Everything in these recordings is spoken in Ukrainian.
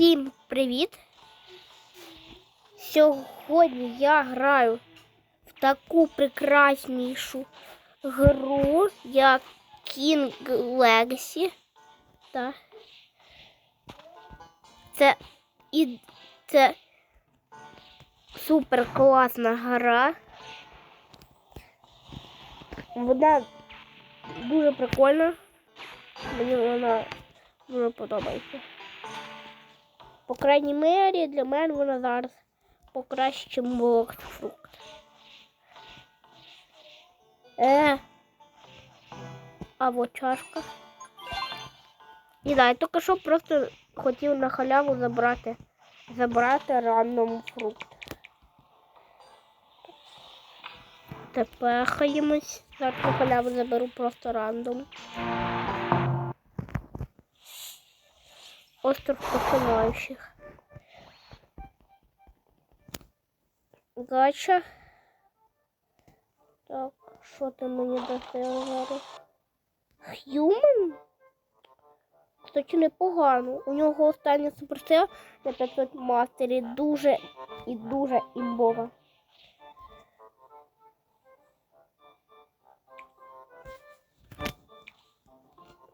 Всім привіт! Сьогодні я граю в таку прекраснішу гру, як King Legacy. Так. Це і це супер класна гра. Вона дуже прикольна. Мені вона дуже подобається. По крайній мері, для мене вона зараз покраще, ніж фрукт. Е. А вот чашка. І да, я тільки що просто хотів на халяву забрати. Забрати рандом фрукт. Тепер хаємось. Зараз на халяву заберу просто рандом. Остров починаючих. Гача. Так, що ти мені дасте зараз? Х'юман? Кстати, непогано. У нього остання суперсила на 500 мастері дуже і дуже імбова.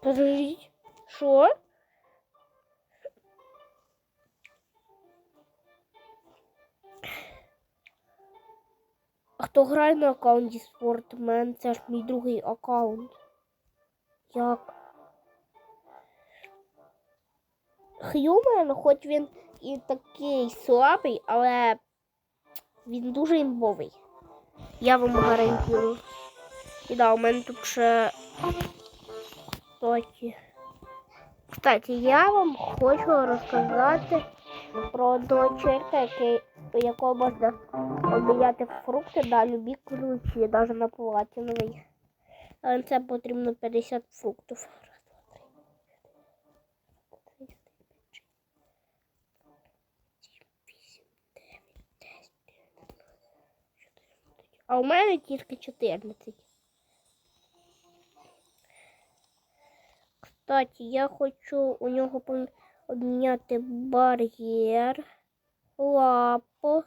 Подождіть, що? Хто грає на аккаунті Спортмен? Це ж мій другий аккаунт. Як? Х'юмен, хоч він і такий слабий, але він дуже імбовий. Я вам гарантую. І да, у мене тут ще Кстати. Кстати, я вам хочу розказати про одного який, якого можна обміняти фрукти на любі ключі, навіть на платиновий. Але це потрібно 50 фруктів. А у мене тільки 14. Кстати, я хочу у нього обміняти бар'єр, лапу,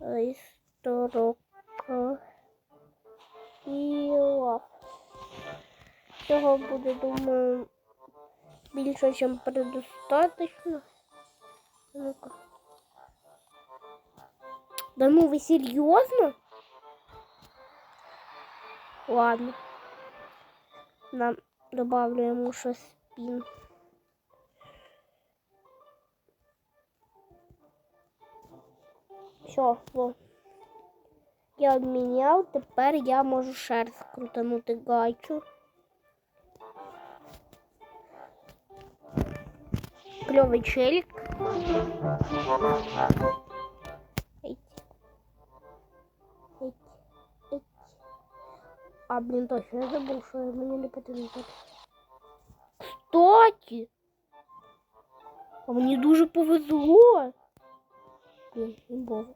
листорока і лап. Цього буде, думаю, більше, ніж предостаточно. Ну-ка. Да ну ви серйозно? Ладно. Нам добавлю ему ще спин. Все, во. Я обміняв, тепер я можу раз крутанути гайчу. Кльовий челік. А, блін, точно, я забув, що мені не потрібно. Кстати, а мені дуже повезло. Блін, імбово.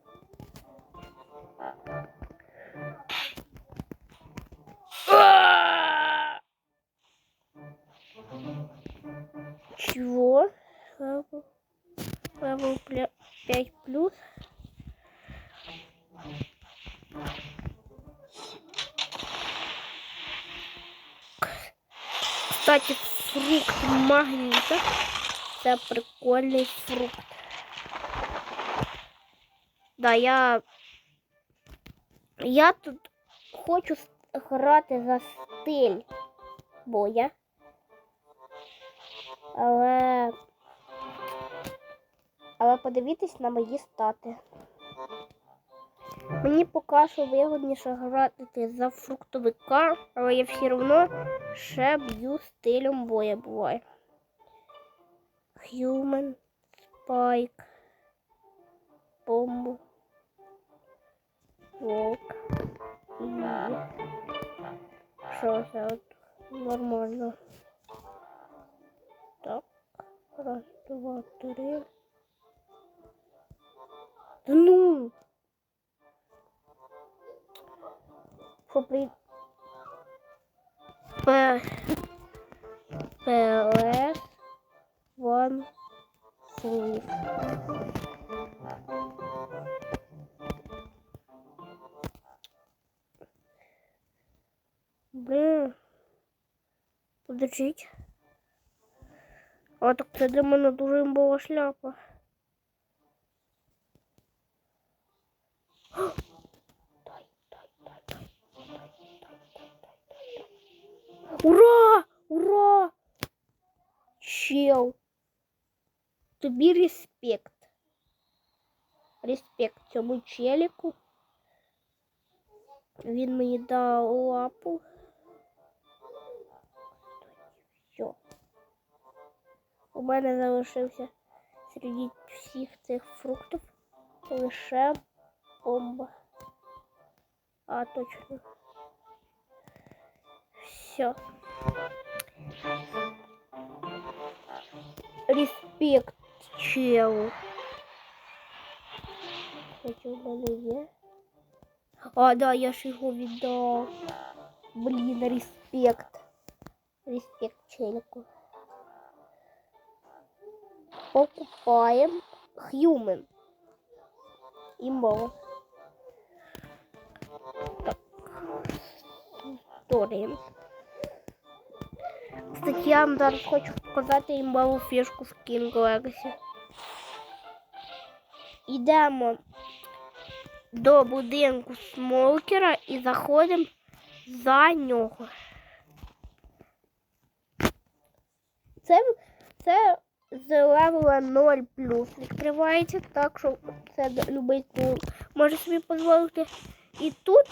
Чего? Левел, левел 5 плюс. Кстати, фрукт магніта. Це прикольний фрукт. Да, я. Я тут хочу грати за стиль боя. Але. Але подивіться на мої стати. Мені поки що вигодніше грати за фруктовика, але я все одно ще б'ю стилем боя буває. Human, Spike, бомбу, волк і що це от нормально. Так, раз, два, три. Да ну! Що при... П... Покажіть. А так це для мене дуже імбова шляпа. Ура! Ура! Чел! Тобі респект. Респект цьому челіку. Він мені дав лапу. У мене залишився серед всіх цих фруктів лише бомба. А, точно. Все. Респект челу. Хочу в мене є. А, да, я ж його віддав. Блін, респект. Респект челику. Покупаем Human. Імбово. Так. Сторін. Кстати, я вам зараз хочу показати імбову фішку в King Legacy. Ідемо до будинку смолкера і заходимо за нього. Це з левела 0 плюс відкривається, так що це любий може собі дозволити. І тут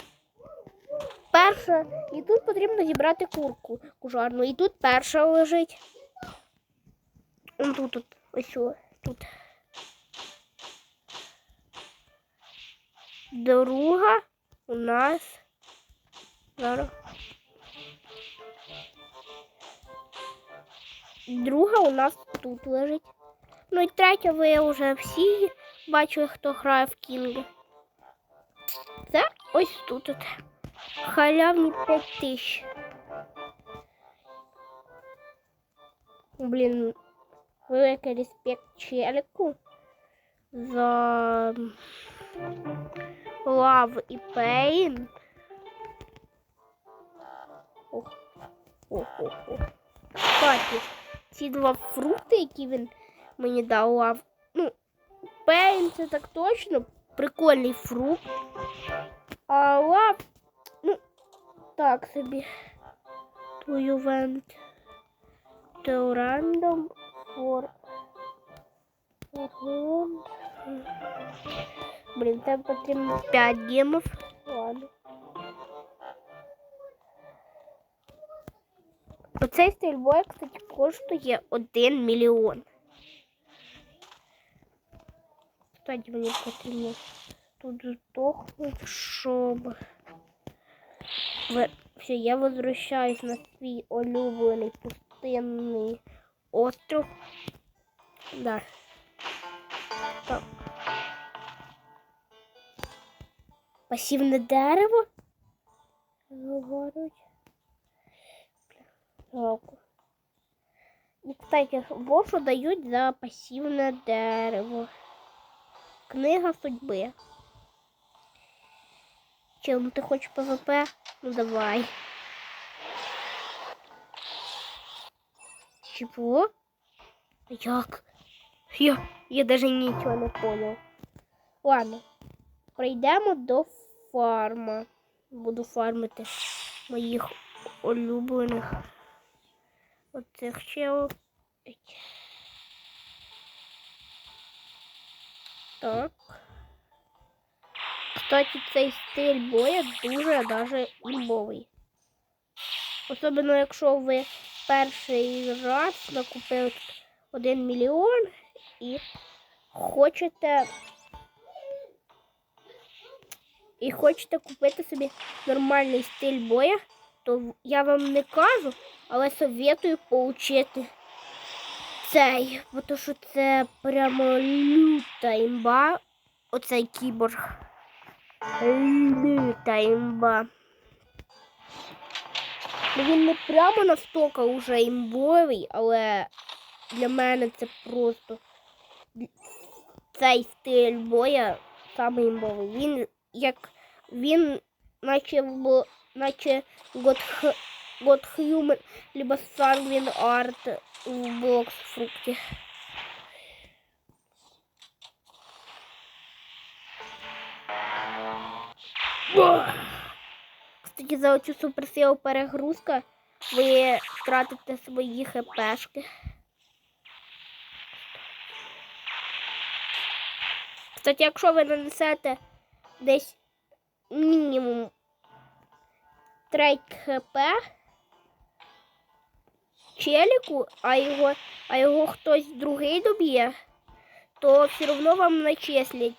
перша, і тут потрібно зібрати курку кужарну. І тут перша лежить. Он тут ось тут. Друга у нас зараз. Друга у нас тут лежить. Ну і третя ви вже всі бачили, хто грає в Кінги. Це ось тут. от. Халявні 5 тисяч. Блін, великий респект челику за лав і пейн. Ох, ох, ох, ох. Кстати, ці два фрукти, які він мені дав, лав, ну, пейн це так точно, прикольний фрукт. А лав, ну, так собі. Твою вент. To random for Блін, це потрібно 5 гемов. Ладно. Оцей стрільбой, кстати, коштує 1 мільйон. Кстати, мені потрібно тут здохнути, щоб... Все, я возвращаюсь на свій улюблений пустинний остров. Да. Так. Пасівне дерево. Говорить. Жалко. І, кстати, вошу дають за пасівне дерево. Книга судьби. Чим ти хочеш ПВП? Ну давай. Чего? Як? Я, я даже нічого не понял. Ладно. Прийдемо до фарма. Буду фармити моїх улюблених оцих челов. Так. Кстати, цей стиль боя дуже даже імбовий. Особливо, якщо ви перший раз накупили 1 мільйон і хочете і хочете купити собі нормальний стиль боя, то я вам не кажу, але советую поучити цей, бо що це прямо люта імба, оцей кіборг. Люта імба. Ну, Він не прямо настільки уже імбовий, але для мене це просто цей стиль боя самий імбовий. Він як він наче в наче God, God Human, либо Sanguine Art в Blox фрукті. Кстати, за оцю суперсилу перегрузка ви втратите свої хпшки. Кстати, якщо ви нанесете десь мінімум 3 хп челіку, а його, а його хтось другий доб'є, то все одно вам начислять.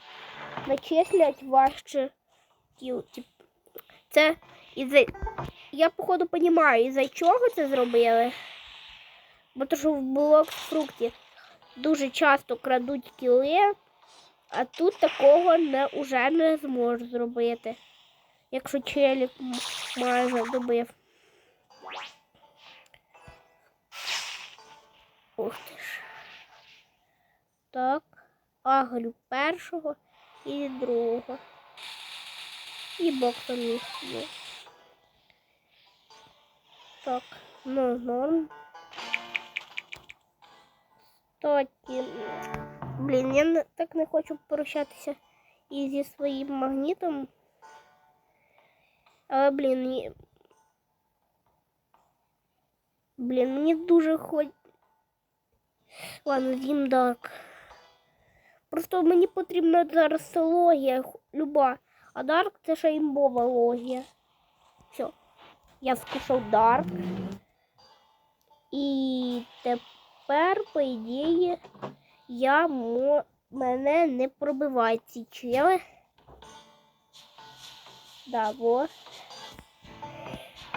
Начислять ваші тіл. Це із-за. Я, походу, розумію, із-за чого це зробили. Бо то, що в блок фрукті дуже часто крадуть кіли, а тут такого не, уже не зможу зробити. Якщо челік майже добив. Ух ти ж. Так. Агрю першого і другого. І боксом їх. Так, ну норм. Кстати, блін, я так не хочу прощатися і зі своїм магнітом. Але, блін, ні... Блін, мені дуже хоч... Ладно, з'їм дарк. Просто мені потрібна зараз логія люба. А дарк це ще імбова логія. Все. Я скушав дарк. І тепер, по ідеї, я мо... мене не пробивають ці чели. Да, во.